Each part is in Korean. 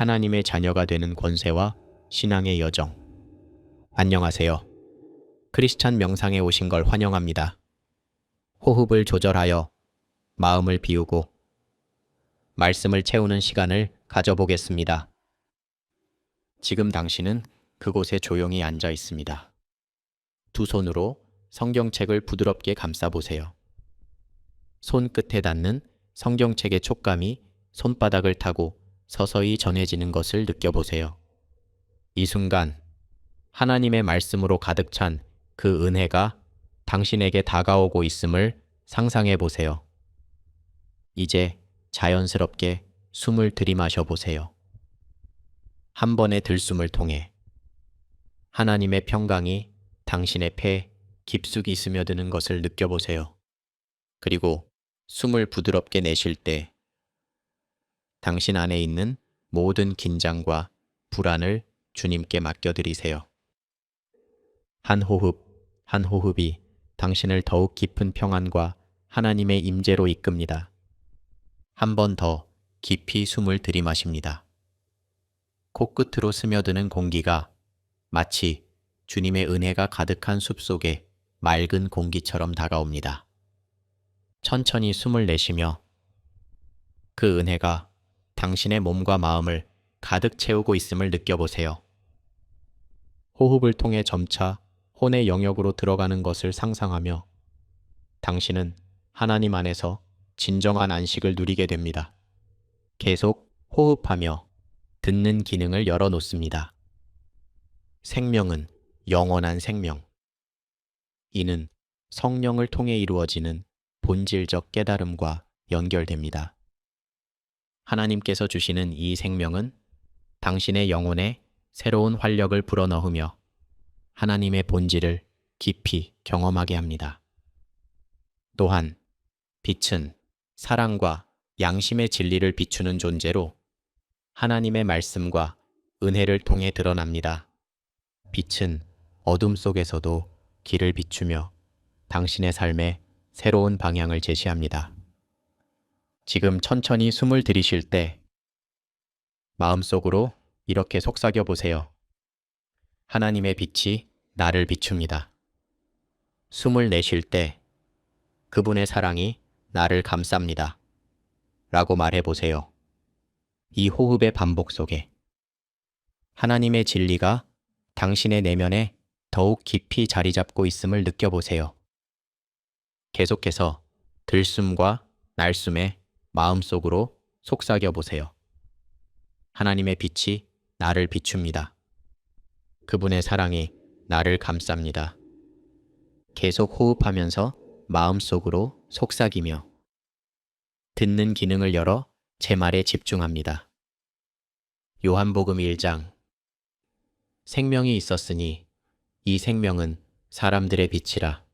하나님의 자녀가 되는 권세와 신앙의 여정. 안녕하세요. 크리스찬 명상에 오신 걸 환영합니다. 호흡을 조절하여 마음을 비우고 말씀을 채우는 시간을 가져보겠습니다. 지금 당신은 그곳에 조용히 앉아 있습니다. 두 손으로 성경책을 부드럽게 감싸 보세요. 손끝에 닿는 성경책의 촉감이 손바닥을 타고 서서히 전해지는 것을 느껴보세요. 이 순간 하나님의 말씀으로 가득 찬 그 은혜가 당신에게 다가오고 있음을 상상해 보세요. 이제 자연스럽게 숨을 들이마셔 보세요. 한 번의 들숨을 통해 하나님의 평강이 당신의 폐 깊숙이 스며드는 것을 느껴보세요. 그리고 숨을 부드럽게 내쉴 때 당신 안에 있는 모든 긴장과 불안을 주님께 맡겨드리세요. 한 호흡, 한 호흡이 당신을 더욱 깊은 평안과 하나님의 임재로 이끕니다. 한 번 더 깊이 숨을 들이마십니다. 코끝으로 스며드는 공기가 마치 주님의 은혜가 가득한 숲 속에 맑은 공기처럼 다가옵니다. 천천히 숨을 내쉬며 그 은혜가 당신의 몸과 마음을 가득 채우고 있음을 느껴보세요. 호흡을 통해 점차 혼의 영역으로 들어가는 것을 상상하며 당신은 하나님 안에서 진정한 안식을 누리게 됩니다. 계속 호흡하며 듣는 기능을 열어놓습니다. 생명은 영원한 생명. 이는 성령을 통해 이루어지는 본질적 깨달음과 연결됩니다. 하나님께서 주시는 이 생명은 당신의 영혼에 새로운 활력을 불어넣으며 하나님의 본질을 깊이 경험하게 합니다. 또한 빛은 사랑과 양심의 진리를 비추는 존재로 하나님의 말씀과 은혜를 통해 드러납니다. 빛은 어둠 속에서도 길을 비추며 당신의 삶에 새로운 방향을 제시합니다. 지금 천천히 숨을 들이쉴 때 마음속으로 이렇게 속삭여 보세요. 하나님의 빛이 나를 비춥니다. 숨을 내쉴 때 그분의 사랑이 나를 감쌉니다. 라고 말해 보세요. 이 호흡의 반복 속에 하나님의 진리가 당신의 내면에 더욱 깊이 자리 잡고 있음을 느껴보세요. 계속해서 들숨과 날숨에 마음속으로 속삭여 보세요. 하나님의 빛이 나를 비춥니다. 그분의 사랑이 나를 감쌉니다. 계속 호흡하면서 마음속으로 속삭이며 듣는 기능을 열어 제 말에 집중합니다. 요한복음 1장 생명이 있었으니 이 생명은 사람들의 빛이라.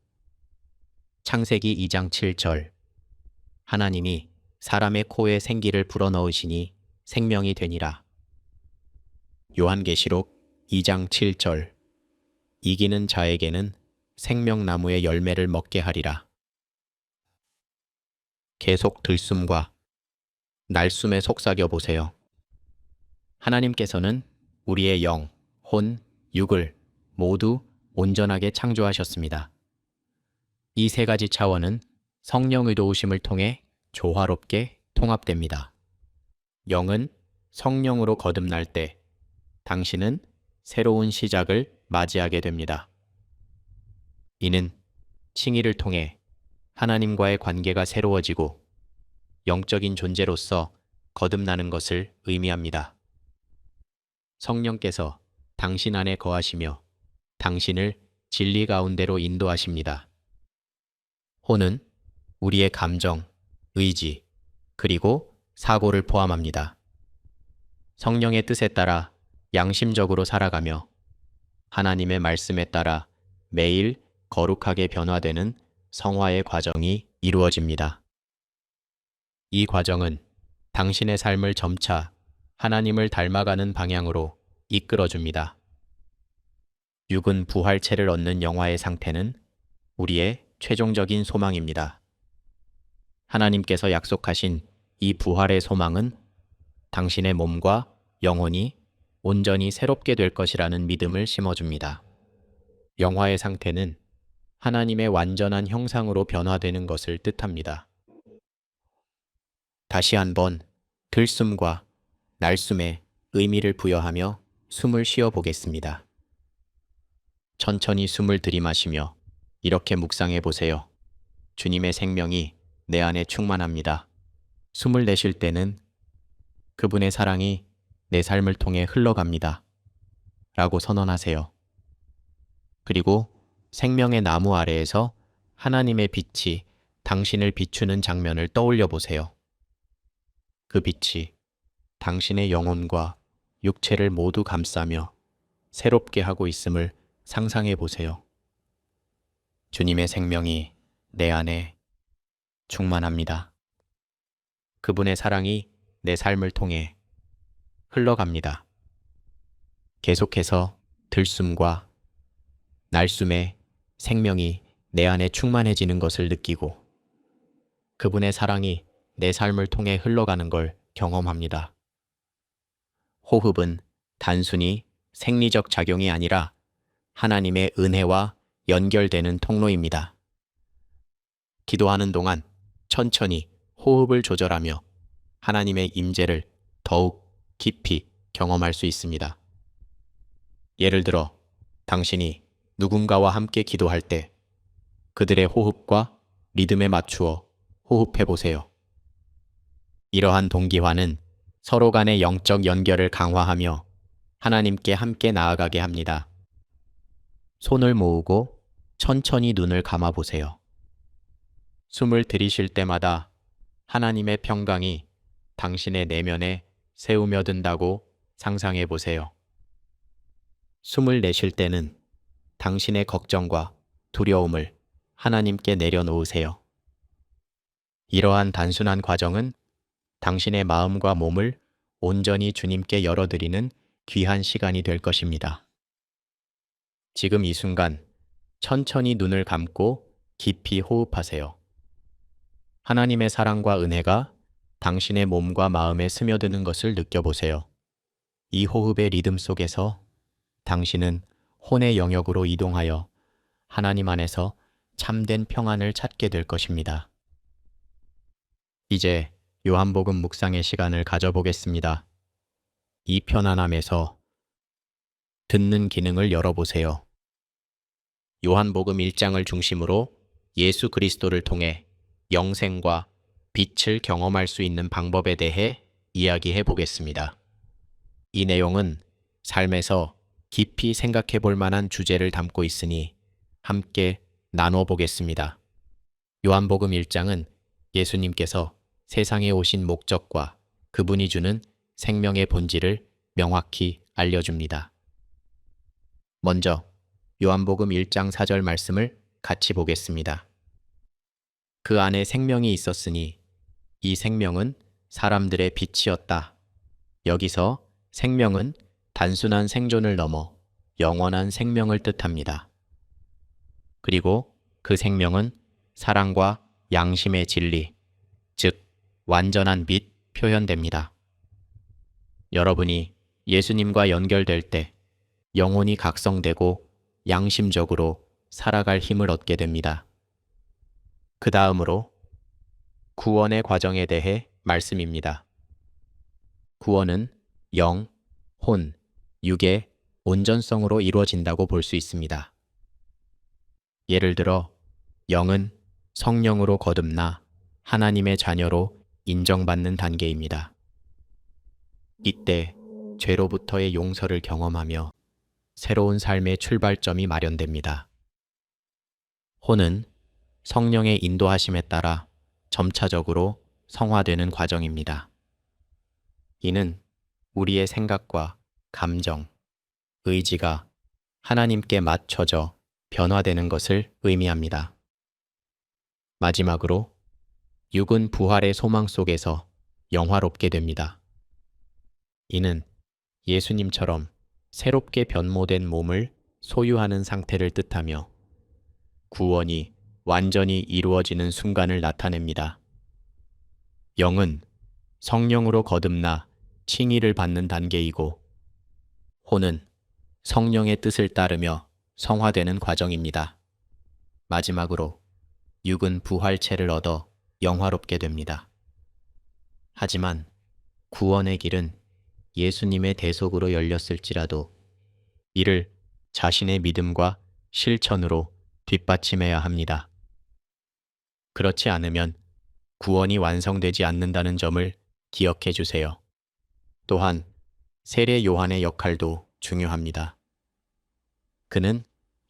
창세기 2장 7절 하나님이 사람의 코에 생기를 불어넣으시니 생명이 되니라. 요한계시록 2장 7절 이기는 자에게는 생명나무의 열매를 먹게 하리라. 계속 들숨과 날숨에 속삭여 보세요. 하나님께서는 우리의 영, 혼, 육을 모두 온전하게 창조하셨습니다. 이 세 가지 차원은 성령의 도우심을 통해 조화롭게 통합됩니다. 영은 성령으로 거듭날 때 당신은 새로운 시작을 맞이하게 됩니다. 이는 칭의를 통해 하나님과의 관계가 새로워지고 영적인 존재로서 거듭나는 것을 의미합니다. 성령께서 당신 안에 거하시며 당신을 진리 가운데로 인도하십니다. 혼은 우리의 감정, 의지, 그리고 사고를 포함합니다. 성령의 뜻에 따라 양심적으로 살아가며 하나님의 말씀에 따라 매일 거룩하게 변화되는 성화의 과정이 이루어집니다. 이 과정은 당신의 삶을 점차 하나님을 닮아가는 방향으로 이끌어줍니다. 육은 부활체를 얻는 영화의 상태는 우리의 최종적인 소망입니다. 하나님께서 약속하신 이 부활의 소망은 당신의 몸과 영혼이 온전히 새롭게 될 것이라는 믿음을 심어줍니다. 영화의 상태는 하나님의 완전한 형상으로 변화되는 것을 뜻합니다. 다시 한번 들숨과 날숨에 의미를 부여하며 숨을 쉬어 보겠습니다. 천천히 숨을 들이마시며 이렇게 묵상해 보세요. 주님의 생명이 내 안에 충만합니다. 숨을 내쉴 때는 그분의 사랑이 내 삶을 통해 흘러갑니다. 라고 선언하세요. 그리고 생명의 나무 아래에서 하나님의 빛이 당신을 비추는 장면을 떠올려 보세요. 그 빛이 당신의 영혼과 육체를 모두 감싸며 새롭게 하고 있음을 상상해 보세요. 주님의 생명이 내 안에 충만합니다. 그분의 사랑이 내 삶을 통해 흘러갑니다. 계속해서 들숨과 날숨에 생명이 내 안에 충만해지는 것을 느끼고 그분의 사랑이 내 삶을 통해 흘러가는 걸 경험합니다. 호흡은 단순히 생리적 작용이 아니라 하나님의 은혜와 연결되는 통로입니다. 기도하는 동안 천천히 호흡을 조절하며 하나님의 임재를 더욱 깊이 경험할 수 있습니다. 예를 들어 당신이 누군가와 함께 기도할 때 그들의 호흡과 리듬에 맞추어 호흡해 보세요. 이러한 동기화는 서로 간의 영적 연결을 강화하며 하나님께 함께 나아가게 합니다. 손을 모으고 천천히 눈을 감아 보세요. 숨을 들이쉴 때마다 하나님의 평강이 당신의 내면에 세우며 든다고 상상해 보세요. 숨을 내쉴 때는 당신의 걱정과 두려움을 하나님께 내려놓으세요. 이러한 단순한 과정은 당신의 마음과 몸을 온전히 주님께 열어드리는 귀한 시간이 될 것입니다. 지금 이 순간 천천히 눈을 감고 깊이 호흡하세요. 하나님의 사랑과 은혜가 당신의 몸과 마음에 스며드는 것을 느껴보세요. 이 호흡의 리듬 속에서 당신은 혼의 영역으로 이동하여 하나님 안에서 참된 평안을 찾게 될 것입니다. 이제 요한복음 묵상의 시간을 가져보겠습니다. 이 편안함에서 듣는 기능을 열어보세요. 요한복음 1장을 중심으로 예수 그리스도를 통해 영생과 빛을 경험할 수 있는 방법에 대해 이야기해 보겠습니다. 이 내용은 삶에서 깊이 생각해 볼 만한 주제를 담고 있으니 함께 나눠 보겠습니다. 요한복음 1장은 예수님께서 세상에 오신 목적과 그분이 주는 생명의 본질을 명확히 알려줍니다. 먼저 요한복음 1장 4절 말씀을 같이 보겠습니다. 그 안에 생명이 있었으니 이 생명은 사람들의 빛이었다. 여기서 생명은 단순한 생존을 넘어 영원한 생명을 뜻합니다. 그리고 그 생명은 사랑과 양심의 진리, 즉, 완전한 빛 표현됩니다. 여러분이 예수님과 연결될 때 영혼이 각성되고 양심적으로 살아갈 힘을 얻게 됩니다. 그 다음으로 구원의 과정에 대해 말씀입니다. 구원은 영, 혼, 육의 온전성으로 이루어진다고 볼 수 있습니다. 예를 들어, 영은 성령으로 거듭나 하나님의 자녀로 인정받는 단계입니다. 이때 죄로부터의 용서를 경험하며 새로운 삶의 출발점이 마련됩니다. 혼은 성령의 인도하심에 따라 점차적으로 성화되는 과정입니다. 이는 우리의 생각과 감정, 의지가 하나님께 맞춰져 변화되는 것을 의미합니다. 마지막으로 육은 부활의 소망 속에서 영화롭게 됩니다. 이는 예수님처럼 새롭게 변모된 몸을 소유하는 상태를 뜻하며 구원이 완전히 이루어지는 순간을 나타냅니다. 영은 성령으로 거듭나 칭의를 받는 단계이고 호는 성령의 뜻을 따르며 성화되는 과정입니다. 마지막으로 육은 부활체를 얻어 영화롭게 됩니다. 하지만 구원의 길은 예수님의 대속으로 열렸을지라도 이를 자신의 믿음과 실천으로 뒷받침해야 합니다. 그렇지 않으면 구원이 완성되지 않는다는 점을 기억해 주세요. 또한 세례 요한의 역할도 중요합니다. 그는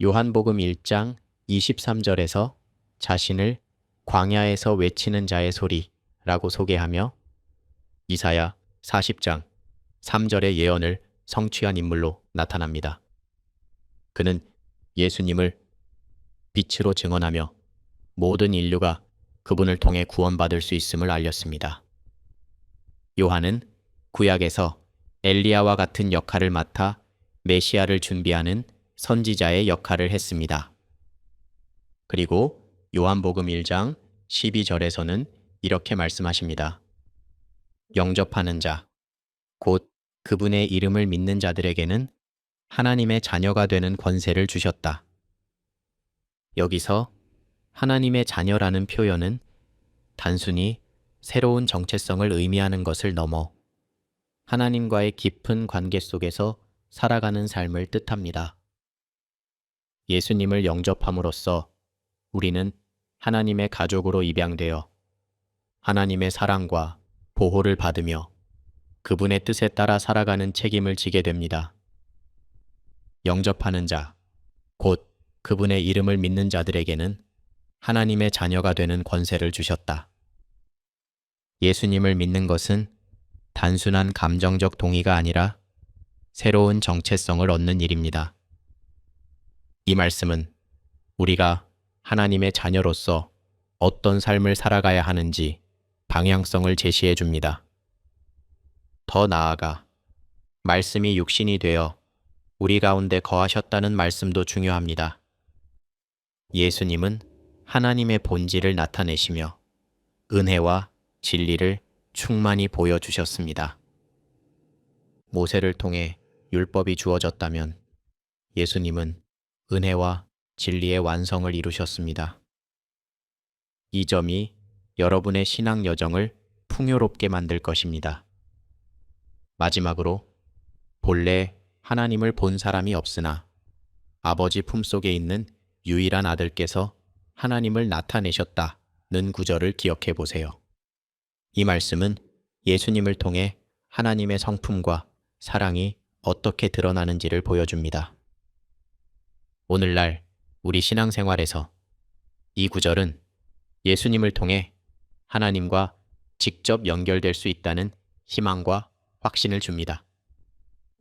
요한복음 1장 23절에서 자신을 광야에서 외치는 자의 소리라고 소개하며 이사야 40장 3절의 예언을 성취한 인물로 나타납니다. 그는 예수님을 빛으로 증언하며 모든 인류가 그분을 통해 구원받을 수 있음을 알렸습니다. 요한은 구약에서 엘리야와 같은 역할을 맡아 메시아를 준비하는 선지자의 역할을 했습니다. 그리고 요한복음 1장 12절에서는 이렇게 말씀하십니다. 영접하는 자, 곧 그분의 이름을 믿는 자들에게는 하나님의 자녀가 되는 권세를 주셨다. 여기서 하나님의 자녀라는 표현은 단순히 새로운 정체성을 의미하는 것을 넘어 하나님과의 깊은 관계 속에서 살아가는 삶을 뜻합니다. 예수님을 영접함으로써 우리는 하나님의 가족으로 입양되어 하나님의 사랑과 보호를 받으며 그분의 뜻에 따라 살아가는 책임을 지게 됩니다. 영접하는 자, 곧 그분의 이름을 믿는 자들에게는 하나님의 자녀가 되는 권세를 주셨다. 예수님을 믿는 것은 단순한 감정적 동의가 아니라 새로운 정체성을 얻는 일입니다. 이 말씀은 우리가 하나님의 자녀로서 어떤 삶을 살아가야 하는지 방향성을 제시해 줍니다. 더 나아가 말씀이 육신이 되어 우리 가운데 거하셨다는 말씀도 중요합니다. 예수님은 하나님의 본질을 나타내시며 은혜와 진리를 충만히 보여주셨습니다. 모세를 통해 율법이 주어졌다면 예수님은 은혜와 진리의 완성을 이루셨습니다. 이 점이 여러분의 신앙 여정을 풍요롭게 만들 것입니다. 마지막으로 본래 하나님을 본 사람이 없으나 아버지 품속에 있는 유일한 아들께서 하나님을 나타내셨다는 구절을 기억해 보세요. 이 말씀은 예수님을 통해 하나님의 성품과 사랑이 어떻게 드러나는지를 보여줍니다. 오늘날 우리 신앙생활에서 이 구절은 예수님을 통해 하나님과 직접 연결될 수 있다는 희망과 확신을 줍니다.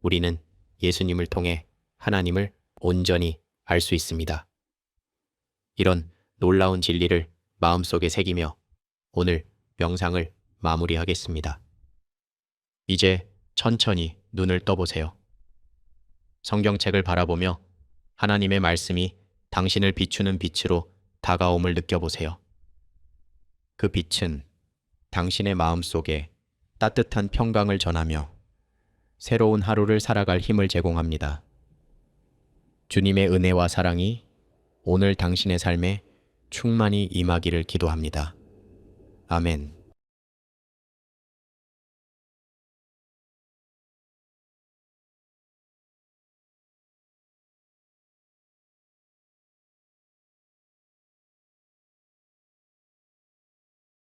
우리는 예수님을 통해 하나님을 온전히 알 수 있습니다. 이런 놀라운 진리를 마음속에 새기며 오늘 명상을 마무리하겠습니다. 이제 천천히 눈을 떠보세요. 성경책을 바라보며 하나님의 말씀이 당신을 비추는 빛으로 다가옴을 느껴보세요. 그 빛은 당신의 마음 속에 따뜻한 평강을 전하며 새로운 하루를 살아갈 힘을 제공합니다. 주님의 은혜와 사랑이 오늘 당신의 삶에 충만히 임하기를 기도합니다. 아멘.